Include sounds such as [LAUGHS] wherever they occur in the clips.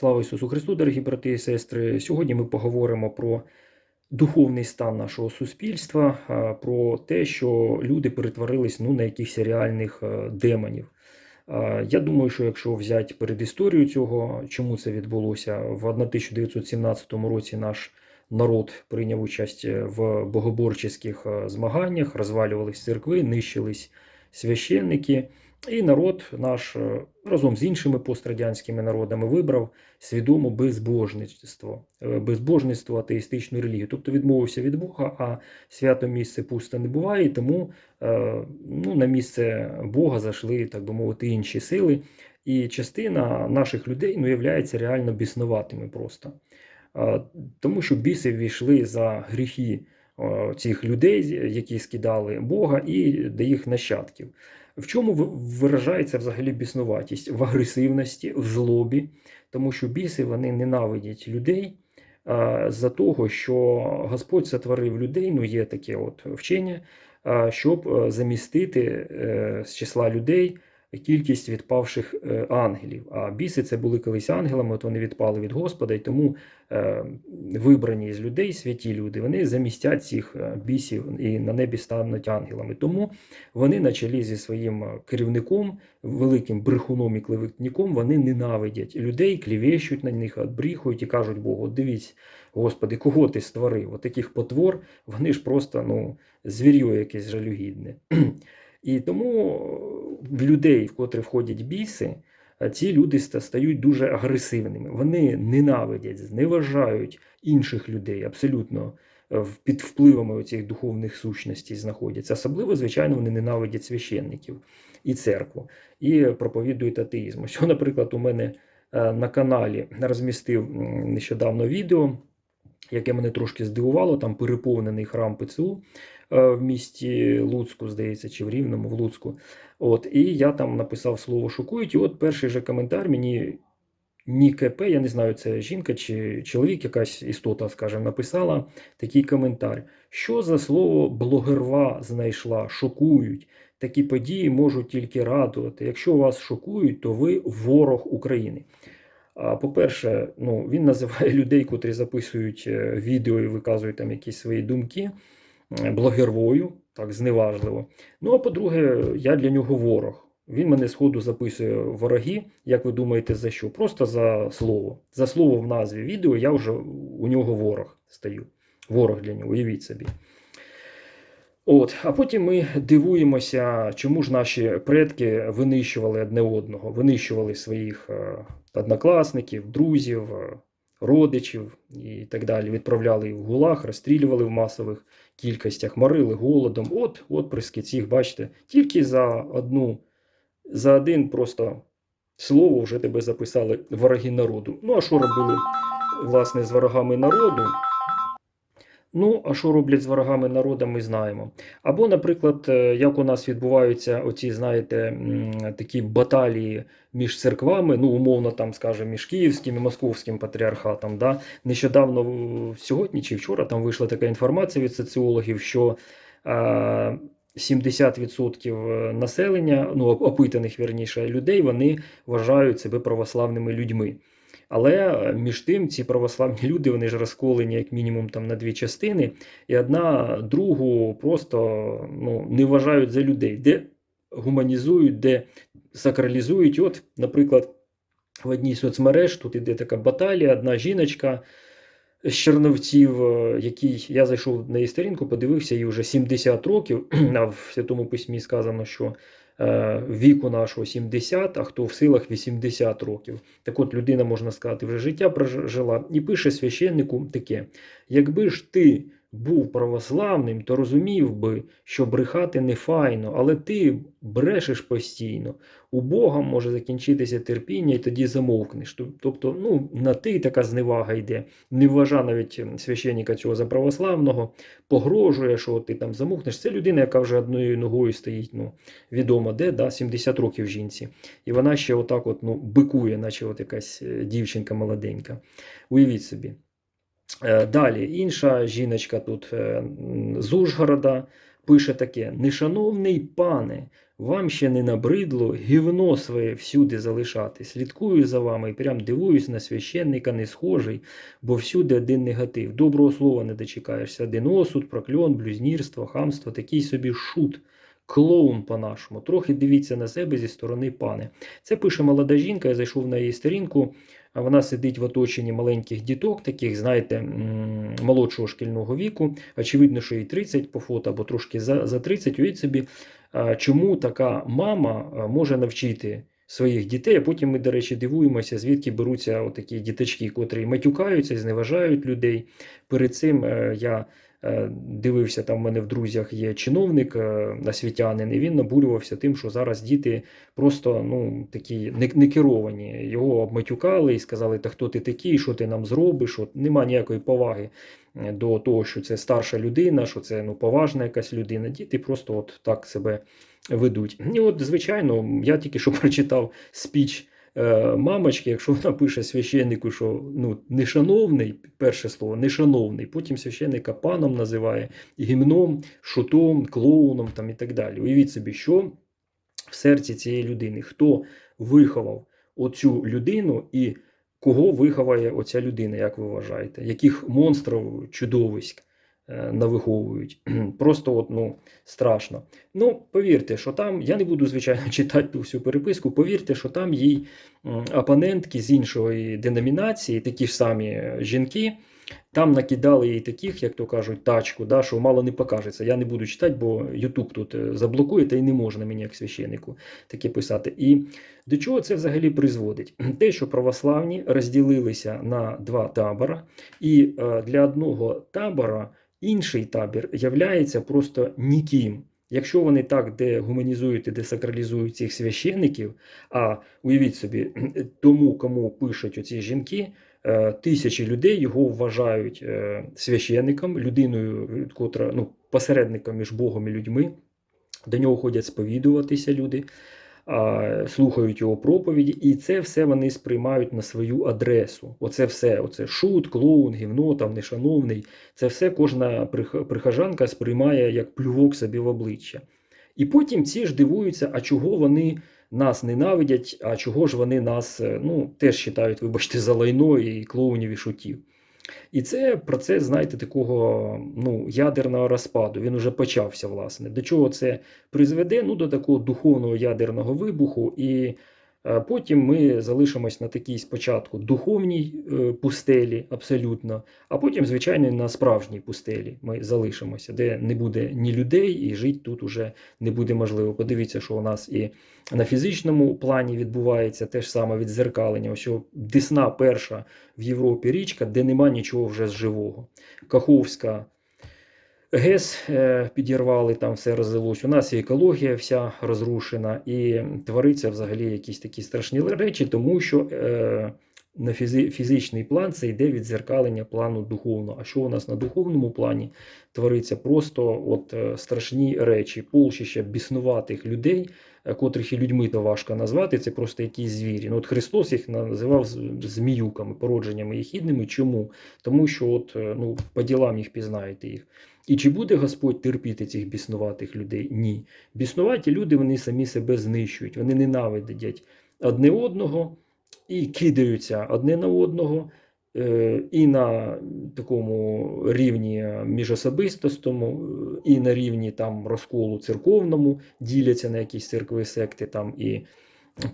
Слава Ісусу Христу, дорогі брати і сестри. Сьогодні ми поговоримо про духовний стан нашого суспільства, про те, що люди перетворились ну, на якихось реальних е, демонів. Я думаю, що якщо взяти передісторію цього, чому це відбулося, в 1917 році наш народ прийняв участь в богоборчих е, змаганнях, розвалювались церкви, нищились священники. І народ наш е, разом з іншими пострадянськими народами вибрав свідомо безбожництво, е, безбожництво, атеїстичну релігію. Тобто відмовився від Бога, а свято місце пусте не буває, і тому е, ну, на місце Бога зайшли, так би мовити, інші сили. І частина наших людей ну, являється реально біснуватими просто. Тому що біси ввійшли за гріхи цих людей, які скидали Бога, і до їх нащадків. В чому ви- виражається взагалі біснуватість? В агресивності, в злобі, тому що біси вони ненавидять людей за того, що Господь сотворив людей, ну є таке от вчення, щоб е, замістити е, з числа людей кількість відпавших е, ангелів. А біси це були колись ангелами, от вони відпали від Господа, і тому е, вибрані з людей, святі люди, вони замістять цих е, бісів і на небі стануть ангелами. Тому вони на чолі зі своїм керівником, великим брехуном і клеветником, вони ненавидять людей, клівещуть на них, бріхують і кажуть Богу, «От дивіться, Господи, кого ти створив? От таких потвор, вони ж просто ну, звір'ю якесь жалюгідне. [CLEARS THROAT] І тому в людей, в котрі входять біси, е, ці люди стають дуже агресивними. Вони ненавидять, зневажають інших людей, абсолютно е, під впливами оцих духовних сущностей знаходяться. Особливо, звичайно, вони ненавидять священників і церкву, і проповідують атеїзм. Що, [LAUGHS] наприклад, у мене е, на каналі розмістив нещодавно відео, яке мене трошки здивувало, там переповнений храм ПЦУ е, в місті Луцьку, здається, чи в Рівному, в Луцьку. От, і я там написав слово шокують, і от перший же коментар мені ні КП, я не знаю, це жінка чи чоловік, якась істота, скажімо, написала такий коментар. Що за слово блогерва знайшла? Шокують. Такі події можуть тільки радувати. Якщо вас шокують, то ви ворог України. По-перше, ну, він називає людей, котрі записують е, відео і виказують там якісь свої думки блогервою, так зневажливо. Ну а по-друге, я для нього ворог. Він мене сходу записує вороги. Як ви думаєте, за що? Просто за слово. За слово в назві відео я вже у нього ворог стаю. Ворог для нього, уявіть собі. От, а потім ми дивуємося, чому ж наші предки винищували одне одного, винищували своїх е, однокласників, друзів, е, родичів і так далі. Відправляли в гулах, розстрілювали в масових кількостях, морили голодом. От, от приски цих, бачите, тільки за одну, за один просто слово вже тебе записали вороги народу. Ну а що робили власне з ворогами народу? Ну, а що роблять з ворогами народу, ми знаємо. Або, наприклад, е, як у нас відбуваються оці, знаєте, такі баталії між церквами, ну, умовно, там, скажімо, між Київським і Московським патріархатом. Да? Нещодавно, сьогодні чи вчора, там вийшла така інформація від соціологів, що е, 70% населення, ну, опитаних вірніше людей, вони вважають себе православними людьми. Але е, між тим ці православні люди вони ж розколені як мінімум там на дві частини, і одна другу просто ну, не вважають за людей, де гуманізують, де сакралізують. От, наприклад, в одній соцмереж тут іде така баталія, одна жіночка з Черновців, е, який я зайшов на її сторінку, подивився, їй вже 70 років, [CLEARS THROAT] а в Святому Письмі сказано, що віку нашого 70, а хто в силах 80 років. Так от людина, можна сказати, вже життя прожила і пише священнику таке: якби ж ти був православним, то розумів би, що брехати не файно, але ти брешеш постійно. У Бога може закінчитися терпіння, і тоді замовкнеш. Тобто, ну, на ти така зневага йде. Не вважа навіть священника цього за православного, погрожує, що ти там замовкнеш. Це людина, яка вже одною ногою стоїть, ну, відомо де, да, 70 років жінці. І вона ще отак от, ну, бикує, наче от якась е, дівчинка молоденька. Уявіть собі. Е, Далі інша жіночка тут е, з Ужгорода. пише таке: Нешановний пане, вам ще не набридло гівно своє всюди залишати. Слідкую за вами і прям дивуюсь на священника не схожий, бо всюди один негатив. Доброго слова не дочекаєшся. Один осуд, прокльон, блюзнірство, хамство, такий собі шут. Клоун по-нашому. Трохи дивіться на себе зі сторони пане. Це пише молода жінка, я зайшов на її сторінку. Вона сидить в оточенні маленьких діток, таких, знаєте, молодшого шкільного віку. Очевидно, що їй 30 по фото, або трошки за, за 30. Уявіть собі, чому така мама може навчити своїх дітей. А потім ми, до речі, дивуємося, звідки беруться такі діточки, котрі матюкаються, зневажають людей. Перед цим е, я. Е, Дивився, там в мене в друзях є чиновник е, освітянин, і він набурювався тим, що зараз діти просто ну, такі не, керовані. Його обматюкали і сказали, та хто ти такий, що ти нам зробиш, от нема ніякої поваги е, до того, що це старша людина, що це ну, поважна якась людина. Діти просто от так себе ведуть. І от, звичайно, я тільки що [LAUGHS] прочитав спіч мамочки, якщо вона пише священнику, що ну, нешановний, перше слово, нешановний, потім священника паном називає, гімном, шутом, клоуном там, і так далі. Уявіть собі, що в серці цієї людини, хто виховав оцю людину і кого виховає оця людина, як ви вважаєте? Яких монстрів, чудовиськ е, навиховують? [CLEARS THROAT] Просто от, ну, страшно. Ну, повірте, що там, я не буду, звичайно, [LAUGHS] читати ту всю переписку, повірте, що там їй опонентки з іншої деномінації, такі ж самі е, жінки, там накидали їй таких, як то кажуть, тачку, да, що мало не покажеться. Я не буду читати, бо Ютуб тут е, заблокує, та й не можна мені, як священнику, таке писати. І до чого це взагалі призводить? [CLEARS THROAT] Те, що православні розділилися на два табора, і е, для одного табора інший табір являється просто ніким. Якщо вони так дегуманізують і десакралізують цих священників, а уявіть собі, [CLEARS THROAT] тому, кому пишуть оці жінки, е, тисячі людей його вважають е, священником, людиною, котра ну, посередником між Богом і людьми. До нього ходять сповідуватися люди, слухають його проповіді, і це все вони сприймають на свою адресу. Оце все, оце шут, клоун, гівно, там нешановний. Це все кожна прихожанка сприймає як плювок собі в обличчя. І потім ці ж дивуються, а чого вони нас ненавидять, а чого ж вони нас е, ну, теж вважають, вибачте, за лайно і клоунів і шутів. І це процес, знаєте, такого ну, ядерного розпаду. Він уже почався, власне. До чого це призведе? Ну, до такого духовного ядерного вибуху. І потім ми залишимось на такій спочатку духовній е, пустелі, абсолютно, а потім, звичайно, на справжній пустелі ми залишимося, де не буде ні людей, і жити тут уже не буде можливо. Подивіться, що у нас і на фізичному плані відбувається те ж саме відзеркалення. Ось Десна перша в Європі річка, де нема нічого вже з живого. Каховська ГЕС е, підірвали, там все розлилось. У нас і екологія вся розрушена, і твориться взагалі якісь такі страшні речі, тому що е, на фізи- фізичний план це йде відзеркалення плану духовного. А що у нас на духовному плані твориться просто от е, страшні речі, полчища біснуватих людей, е, котрих і людьми то важко назвати, це просто якісь звірі. Ну, от Христос їх називав зміюками, породженнями їхідними. Чому? Тому що от, ну, по ділам їх пізнаєте їх. І чи буде Господь терпіти цих біснуватих людей? Ні. Біснуваті люди вони самі себе знищують, вони ненавидять одне одного і кидаються одне на одного. е, І на такому рівні міжособистостому, і на рівні там розколу церковному діляться на якісь церкви, секти там і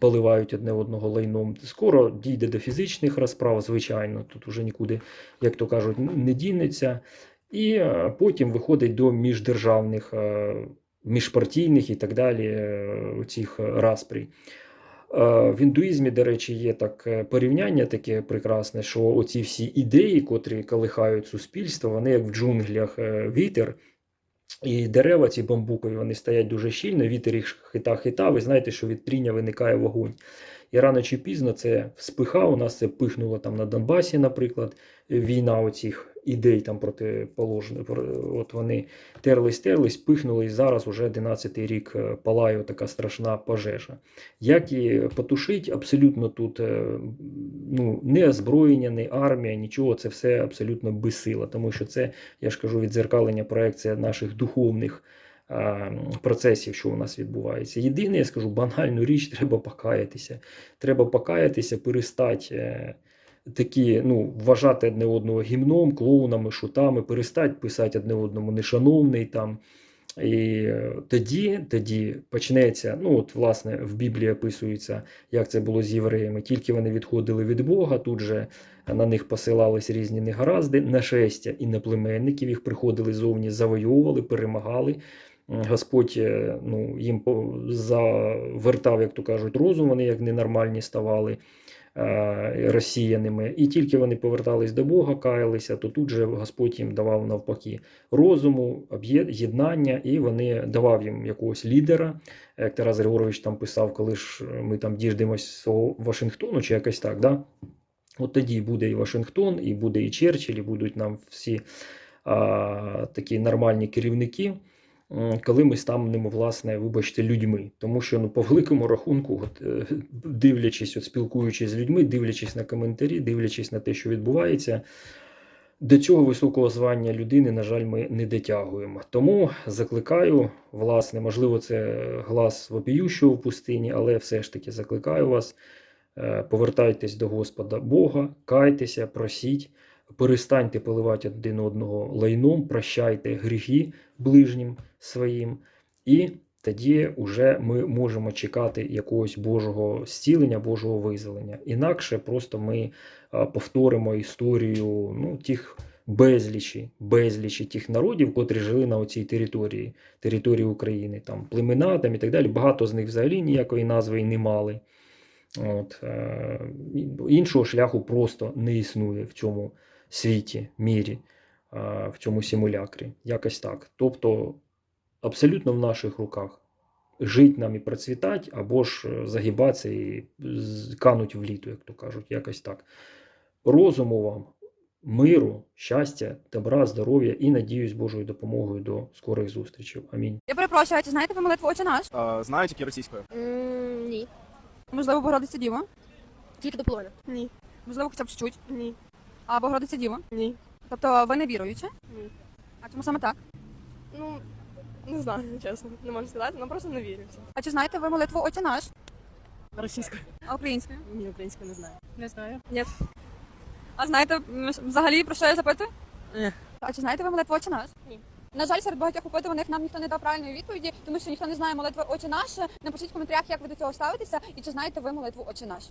поливають одне одного лайном. Скоро дійде до фізичних розправ, звичайно, тут уже нікуди, як то кажуть, не дінеться. І е, потім виходить до міждержавних, е, міжпартійних і так далі е, цих распрій. В індуїзмі, до речі, є так порівняння таке прекрасне, що оці всі ідеї, котрі колихають суспільство, вони як в джунглях вітер. І дерева, ці бамбукові, вони стоять дуже щільно, вітер їх хита-хита. Ви знаєте, що від тріння виникає вогонь. І рано чи пізно це вспиха. У нас це пихнуло там на Донбасі, наприклад, війна оцих ідей там протиположних. От вони терлись, терлись, пихнули, і зараз уже 11-й рік е, палає така страшна пожежа. Як і потушить, абсолютно тут е, ну, не озброєння, не армія, нічого, це все абсолютно безсила, тому що це, я ж кажу, відзеркалення проекція наших духовних процесів, що у нас відбувається. Єдине, я скажу, банальну річ, [LAUGHS] треба покаятися. Треба покаятися, перестати. е, Такі, ну, вважати одне одного гімном, клоунами, шутами, перестать писати одне одному нешановний там. І е, тоді, тоді почнеться, ну от власне в Біблії описується, як це було з євреями. Тільки вони відходили від Бога, тут же на них посилались різні негаразди, нашестя іноплеменників, їх приходили зовні, завойовували, перемагали. Господь е, ну, їм завертав, як то кажуть, розум, вони як ненормальні ставали е, росіяними. І тільки вони повертались до Бога, каялися, то тут же Господь їм давав навпаки розуму, єднання, і вони давав їм якогось лідера. Як Тарас Григорович там писав, коли ж ми там діждемось свого Вашингтону, чи якось так, да? От тоді буде і Вашингтон, і буде і Черчилль, і будуть нам всі а, такі нормальні керівники, коли ми станемо, власне, вибачте, людьми. Тому що ну, по великому рахунку, от, е, дивлячись, от, спілкуючись з людьми, дивлячись на коментарі, дивлячись на те, що відбувається, до цього високого звання людини, на жаль, ми не дотягуємо. Тому закликаю, власне, можливо, це глас вопіющого в пустині, але все ж таки закликаю вас. е, Повертайтесь до Господа Бога, кайтеся, просіть, перестаньте поливати один одного лайном, прощайте гріхи ближнім своїм, і тоді вже ми можемо чекати якогось Божого зцілення, Божого визволення. Інакше просто ми повторимо історію ну, тих безлічі, безлічі тих народів, котрі жили на цій території, території України, там племена там, і так далі. Багато з них взагалі ніякої назви і не мали. От, е, іншого шляху просто не існує в цьому світі, мірі, в цьому симулякрі. Якось так. Тобто, абсолютно в наших руках. Жить нам і процвітати, або ж е, загибатися і кануть в літо, як то кажуть, якось так. Розуму вам, миру, щастя, добра, здоров'я і надіюсь Божою допомогою до скорих зустрічей. Амінь. Я перепрошую, а чи знаєте ви молитву «Отче наш? А, знаю тільки російською. Ні. Можливо, Богородиця Діва? Тільки до половини. Ні, Можливо, хоча б чуть-чуть. ні, А Богородиця Діва? ні. Тобто ви не віруючі? Ні. А чому саме так? Ну, не знаю, [LAUGHS] чесно. Не можу сказати, ну просто не вірю. А чи знаєте ви молитву «Отче наш? Російською. А українською? Ні, українською не знаю. Не знаю. Ні. А знаєте взагалі про що я запитую? Ні. А чи знаєте ви молитву «Отче наш? Ні. На жаль, серед багатьох опитуваних нам ніхто не дав правильної відповіді, тому що ніхто не знає молитви «Отче наш. Напишіть в коментарях, як ви до цього ставитеся, і чи знаєте ви молитву «Отче наш.